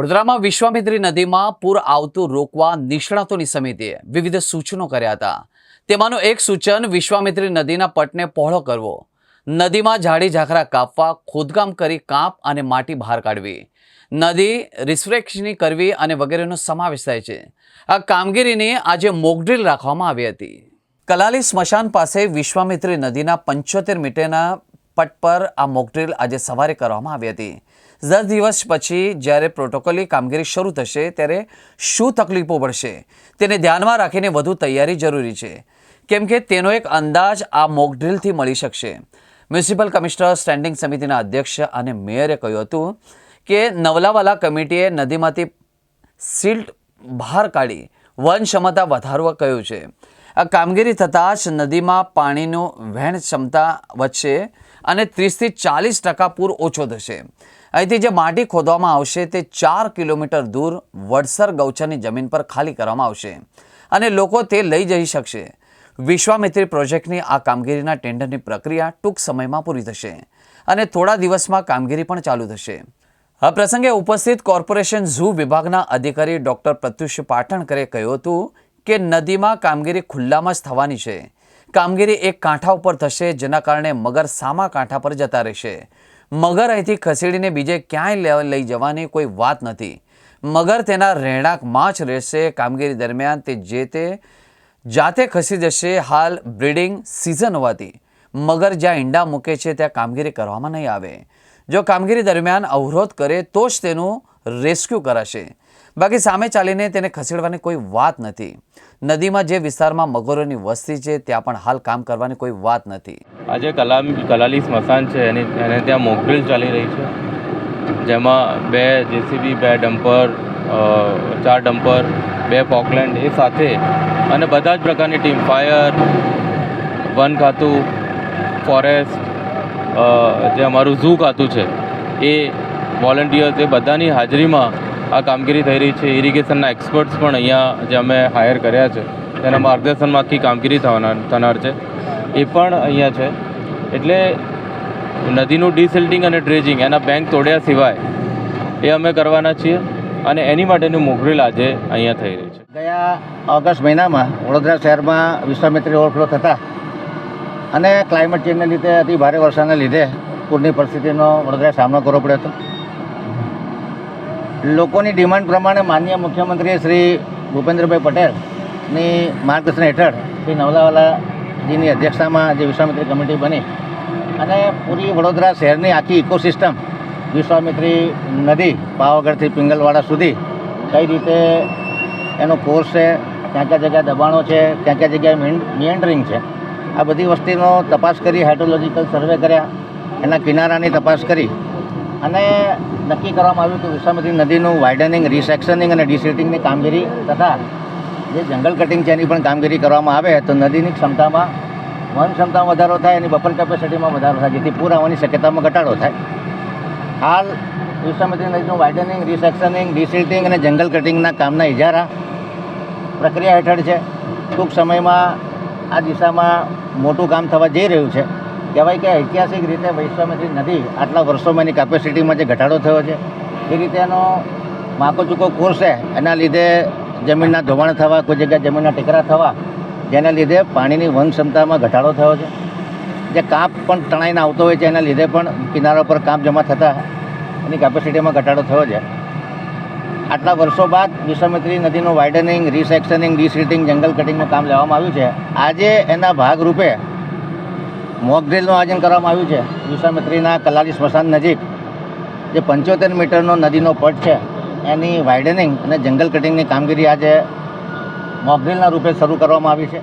વડોદરામાં વિશ્વામિત્રી નદીમાં પૂર આવતું રોકવા નિષ્ણાતોની સમિતિએ વિવિધ સૂચનો કર્યા હતા. તેમાંનું એક સૂચન વિશ્વામિત્રી નદીના પટને પહોળો કરવો. નદીમાં ઝાડી ઝાખરા કાપવા, ખોદકામ કરી કાંપ અને માટી બહાર કાઢવી. નદી રિસ્ફ્રેક્શની કરવી અને વગેરેનો સમાવેશ થાય છે. આ કામગીરીની આજે મોકડ્રીલ રાખવામાં આવી હતી. કલાલી સ્મશાન પાસે વિશ્વામિત્રી નદીના પંચોતેર મીટરના પટ પર આ મોકડ્રીલ આજે સવારે કરવામાં આવી હતી. દસ દિવસ પછી જ્યારે પ્રોટોકોલી કામગીરી શરૂ થશે, ત્યારે શું તકલીફો પડશે તેને ધ્યાનમાં રાખીને વધુ તૈયારી જરૂરી છે. કેમ કે તેનો એક અંદાજ આ મોકડ્રીલથી મળી શકશે. મ્યુનિસિપલ કમિશનર સ્ટેન્ડિંગ સમિતિના અધ્યક્ષ અને મેયરે કહ્યું હતું કે નવલાવાલા કમિટીએ નદીમાંથી સિલ્ટ બહાર કાઢી વન ક્ષમતા વધારવા કહ્યું છે. આ કામગીરી થતાં જ નદીમાં પાણીનું વહેણ ક્ષમતા વધશે. અને ત્રીસથી ચાલીસ ટકા પૂર ઓછો થશે. અહીંથી જે માટી ખોદવામાં આવશે તે ચાર કિલોમીટર દૂર વડસર ગૌચરની જમીન પર ખાલી કરવામાં આવશે અને લોકો તે લઈ જઈ શકશે. વિશ્વામિત્રી પ્રોજેક્ટની આ કામગીરીના ટેન્ડરની પ્રક્રિયા ટૂંક સમયમાં પૂરી થશે અને થોડા દિવસમાં કામગીરી પણ ચાલુ થશે. આ પ્રસંગે ઉપસ્થિત કોર્પોરેશન ઝૂ વિભાગના અધિકારી ડૉક્ટર પ્રત્યુષ પાટણકરે કહ્યું હતું કે નદીમાં કામગીરી ખુલ્લામાં જ થવાની છે. કામગીરી એક કાંઠા ઉપર થશે, જેના કારણે મગર સામા કાંઠા પર જતા રહેશે. મગર અહીંથી ખસેડીને બીજે ક્યાંય લઈ જવાની કોઈ વાત નથી. મગર તેના રહેણાંકમાં જ રહેશે. કામગીરી દરમિયાન તે જે તે, જાતે ખસી જશે. હાલ બ્રીડિંગ સિઝન હોવાથી મગર જ્યાં ઈંડા મૂકે છે, ત્યાં કામગીરી કરવામાં નહીં આવે. જો કામગીરી દરમિયાન અવરોધ કરે, તો જ તેનું રેસ્ક્યુ કરાશે. બાકી સામે ચાલીને તેને ખસેડવાની કોઈ વાત નથી. નદીમાં જે વિસ્તારમાં મગરોની વસ્તી છે, ત્યાં પણ હાલ કામ કરવાની કોઈ વાત નથી. આજે કલામ, કલાલી સ્મશાન છે, એની, એને ત્યાં મોકડ્રીલ ચાલી રહી છે. જેમાં બે જેસીબી, બે ડમ્પર ચાર ડમ્પર, બે પોકલેન્ડ એ સાથે અને બધા જ પ્રકારની ટીમ, ફાયર, વન ખાતું, ફોરેસ્ટ જે અમારું ઝૂ ખાતું છે, એ વોલન્ટિયર્સ એ બધાની હાજરીમાં આ કામગીરી થઈ રહી છે. ઇરિગેશનના એક્સપર્ટ્સ પણ અહીંયા જે અમે હાયર કર્યા છે, તેના માર્ગદર્શનમાં આખી કામગીરી થવાના, થનાર છે. એ પણ અહીંયા છે. એટલે નદીનું ડિસિલ્ટિંગ અને ડ્રેજિંગ એના બેંક તોડ્યા સિવાય એ અમે કરવાના છીએ અને એની માટેનું મોકરેલ આજે અહીંયા થઈ રહી છે. ગયા ઓગસ્ટ મહિનામાં વડોદરા શહેરમાં વિશ્વામિત્રી ઓવરફ્લો થતા અને ક્લાઇમેટ ચેન્જને લીધે અતિ ભારે વરસાદને લીધે પૂરની પરિસ્થિતિનો વડોદરાએ સામનો કરવો પડ્યો હતો. લોકોની ડિમાન્ડ પ્રમાણે માનનીય મુખ્યમંત્રી શ્રી ભૂપેન્દ્રભાઈ પટેલની માર્ગદર્શન હેઠળ શ્રી નવલાવાલાજીની અધ્યક્ષતામાં જે વિશ્વામિત્રી કમિટી બની અને પૂરી વડોદરા શહેરની આખી ઇકોસિસ્ટમ વિશ્વામિત્રી નદી પાવાગઢથી પિંગલવાડા સુધી કઈ રીતે એનો કોર્સ છે, ક્યાં ક્યાં જગ્યાએ દબાણો છે, ક્યાં ક્યાં જગ્યાએ મિયન્ડરિંગ છે, આ બધી વસ્તીનો તપાસ કરી, હાઇડ્રોલોજીકલ સર્વે કર્યા, એના કિનારાની તપાસ કરી અને નક્કી કરવામાં આવ્યું કે વિશ્વામિત્રી નદીનું વાઇડનિંગ રિસેક્શનિંગ અને ડિસિલ્ટિંગની કામગીરી તથા જે જંગલ કટિંગ છે એની પણ કામગીરી કરવામાં આવે તો નદીની ક્ષમતામાં, વન ક્ષમતામાં વધારો થાય એની બફર કેપેસિટીમાં વધારો થાય, જેથી પૂર આવવાની શક્યતામાં ઘટાડો થાય. હાલ વિશ્વામિત્રી નદીનું વાઇડનિંગ રિસેક્શનિંગ ડિસિલ્ટિંગ અને જંગલ કટિંગના કામના ઇજારા પ્રક્રિયા હેઠળ છે. ટૂંક સમયમાં આ દિશામાં મોટું કામ થવા જઈ રહ્યું છે. કહેવાય કે ઐતિહાસિક રીતે વૈશ્વામિત્રી નદી આટલા વર્ષોમાં એની કેપેસિટીમાં જે ઘટાડો થયો છે, એ રીતે એનો માકો ચૂકો કોર્સ છે એના લીધે જમીનના ધોવાણ થવા, કોઈ જગ્યાએ જમીનના ટેકરા થવા, જેના લીધે પાણીની વન ક્ષમતામાં ઘટાડો થયો છે. જે કાપ પણ તણાઈને આવતો હોય છે, એના લીધે પણ કિનારા પર કાપ જમા થતાં એની કેપેસિટીમાં ઘટાડો થયો છે. આટલા વર્ષો બાદ વિશ્વામિત્રી નદીનું વાઇડનિંગ રિસેક્શનિંગ ડિસિલ્ટિંગ જંગલ કટિંગનું કામ લેવામાં આવ્યું છે. આજે એના ભાગરૂપે મોક ડ્રિલનું આયોજન કરવામાં આવ્યું છે. વિશ્વામિત્રીના કલાલી સ્મશાન નજીક જે પંચોતેર મીટરનો નદીનો પટ છે, એની વાઇડનિંગ અને જંગલ કટિંગની કામગીરી આજે મોક ડ્રિલના રૂપે શરૂ કરવામાં આવી છે.